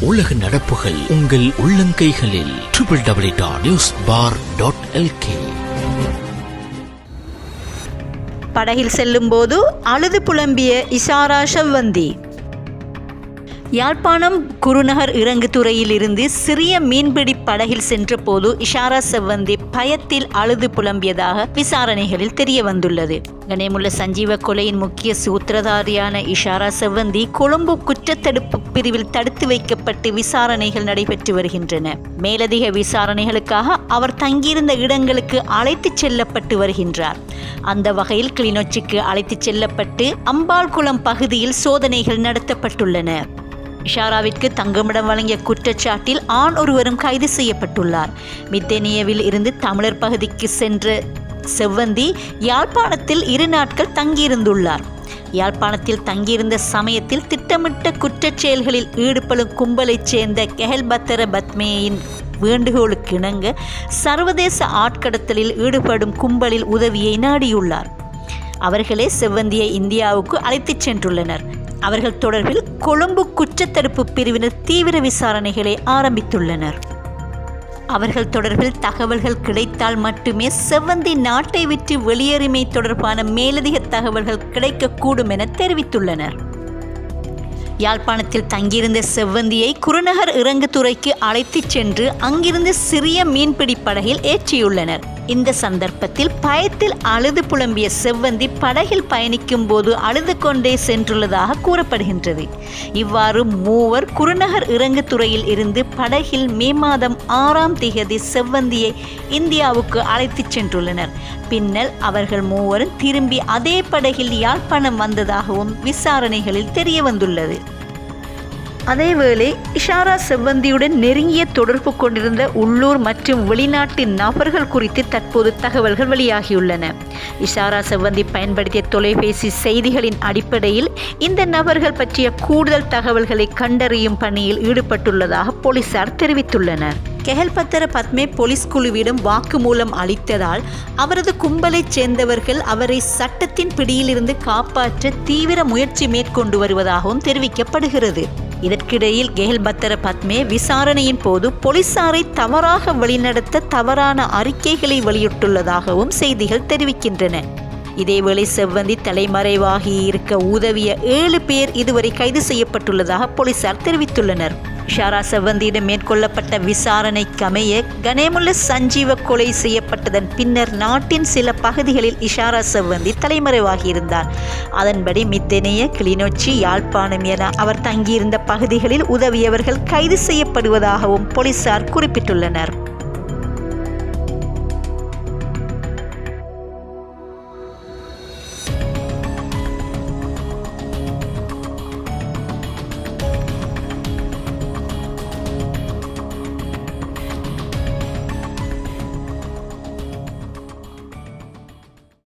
உலக நடப்புகள் உங்கள் உள்ளங்கைகளில். Triple W dot news bar dot LK படகில் செல்லும்போது அழுது புலம்பிய இசாரா ஷவ்வந்தி. யாழ்ப்பாணம் குருநகர் இறங்குதுறையில் இருந்து சிறிய மீன்பிடி படகில் சென்றபோது இஷாரா செவ்வந்தி பயத்தில் அழுது புலம்பியதாக விசாரணைகளில் தெரிய வந்துள்ளது கணேமுள்ள சஞ்சீவ கொலையின் முக்கிய சூத்திரதாரியான இஷாரா செவ்வந்தி கொழும்பு குற்றத்தடுப்பு பிரிவில் தடுத்து வைக்கப்பட்டு விசாரணைகள் நடைபெற்று வருகின்றன. மேலதிக விசாரணைகளுக்காக அவர் தங்கியிருந்த இடங்களுக்கு அழைத்துச் செல்லப்பட்டு வருகின்றார். அந்த வகையில் கிளிநொச்சிக்கு அழைத்துச் செல்லப்பட்டு அம்பாள்குளம் பகுதியில் சோதனைகள் நடத்தப்பட்டுள்ளன. இஷாராவிற்கு தங்குமிடம் வழங்கிய குற்றச்சாட்டில் ஆண் ஒருவரும் கைது செய்யப்பட்டுள்ளார். மித்தேனியவில் இருந்து தமிழர் பகுதிக்கு சென்ற செவ்வந்தி யாழ்ப்பாணத்தில் இரு நாட்கள் தங்கியிருந்துள்ளார். யாழ்ப்பாணத்தில் தங்கியிருந்த சமயத்தில் திட்டமிட்ட குற்றச் செயல்களில் ஈடுபடும் கும்பலைச் சேர்ந்த கெஹல்பத்தர பத்மேயின் வேண்டுகோளுக்கு இணங்க சர்வதேச ஆட்கடத்தலில் ஈடுபடும் கும்பலில் உதவியை நாடியுள்ளார். அவர்களே செவ்வந்தியை இந்தியாவுக்கு அழைத்துச் சென்றுள்ளனர். அவர்கள் தொடர்பில் கொழும்பு குற்றத்தடுப்பு பிரிவினர் தீவிர விசாரணைகளை ஆரம்பித்துள்ளனர். அவர்கள் தொடர்பில் தகவல்கள் கிடைத்தால் மட்டுமே செவ்வந்தி நாட்டை விட்டு வெளியேறுமை தொடர்பான மேலதிக தகவல்கள் கிடைக்கக்கூடும் என தெரிவித்துள்ளனர். யாழ்ப்பாணத்தில் தங்கியிருந்த செவ்வந்தியை குருநகர் இறங்குதுறைக்கு அழைத்துச் சென்று அங்கிருந்து சிறிய மீன்பிடி படகில் ஏற்றியுள்ளனர். இந்த சந்தர்ப்பத்தில் பயத்தில் அழுது புலம்பிய செவ்வந்தி படகில் பயணிக்கும் போது அழுது கொண்டே சென்றுள்ளதாக கூறப்படுகின்றது. இவ்வாறு மூவர் குருநகர் இறங்குதுறையில் இருந்து படகில் மே மாதம் ஆறாம் திகதி செவ்வந்தியை இந்தியாவுக்கு அழைத்துச் சென்றுள்ளனர். பின்னர் அவர்கள் மூவரும் திரும்பி அதே படகில் யாழ்ப்பாணம் வந்ததாகவும் விசாரணைகளில் தெரிய வந்துள்ளது அதேவேளை இஷாரா செவ்வந்தியுடன் நெருங்கிய தொடர்பு கொண்டிருந்த உள்ளூர் மற்றும் வெளிநாட்டு நபர்கள் குறித்து தற்போது தகவல்கள் வெளியாகியுள்ளன. இஷாரா செவ்வந்தி பயன்படுத்திய தொலைபேசி செய்திகளின் அடிப்படையில் இந்த நபர்கள் பற்றிய கூடுதல் தகவல்களை கண்டறியும் பணியில் ஈடுபட்டுள்ளதாக போலீசார் தெரிவித்துள்ளனர். கெஹல்பத்தர பத்மே போலீஸ் குழுவிடம் வாக்குமூலம் அளித்ததால் அவரது கும்பலைச் சேர்ந்தவர்கள் அவரை சட்டத்தின் பிடியிலிருந்து காப்பாற்ற தீவிர முயற்சி மேற்கொண்டு வருவதாகவும் தெரிவிக்கப்படுகிறது. இதற்கிடையில் கேல்பத்தர பத்மே விசாரணையின் போது போலீசாரை தவறாக வழிநடத்த தவறான அறிக்கைகளை வெளியிட்டுள்ளதாகவும் செய்திகள் தெரிவிக்கின்றன. இதேவேளை செவ்வந்தி தலைமறைவாகி இருக்க உதவிய ஏழு பேர் இதுவரை கைது செய்யப்பட்டுள்ளதாக போலீசார் தெரிவித்துள்ளனர். ஷாரா செவ்வந்தியிடம் மேற்கொள்ளப்பட்ட விசாரணைக்கமைய கனேமுள்ள சஞ்சீவ கொலை செய்யப்பட்டதன் பின்னர் நாட்டின் சில பகுதிகளில் இஷாரா செவ்வந்தி தலைமறைவாகியிருந்தார். அதன்படி மித்தனைய கிளிநொச்சி யாழ்ப்பாணம் என அவர் தங்கியிருந்த பகுதிகளில் உதவியவர்கள் கைது செய்யப்படுவதாகவும் போலீசார் குறிப்பிட்டுள்ளனர்.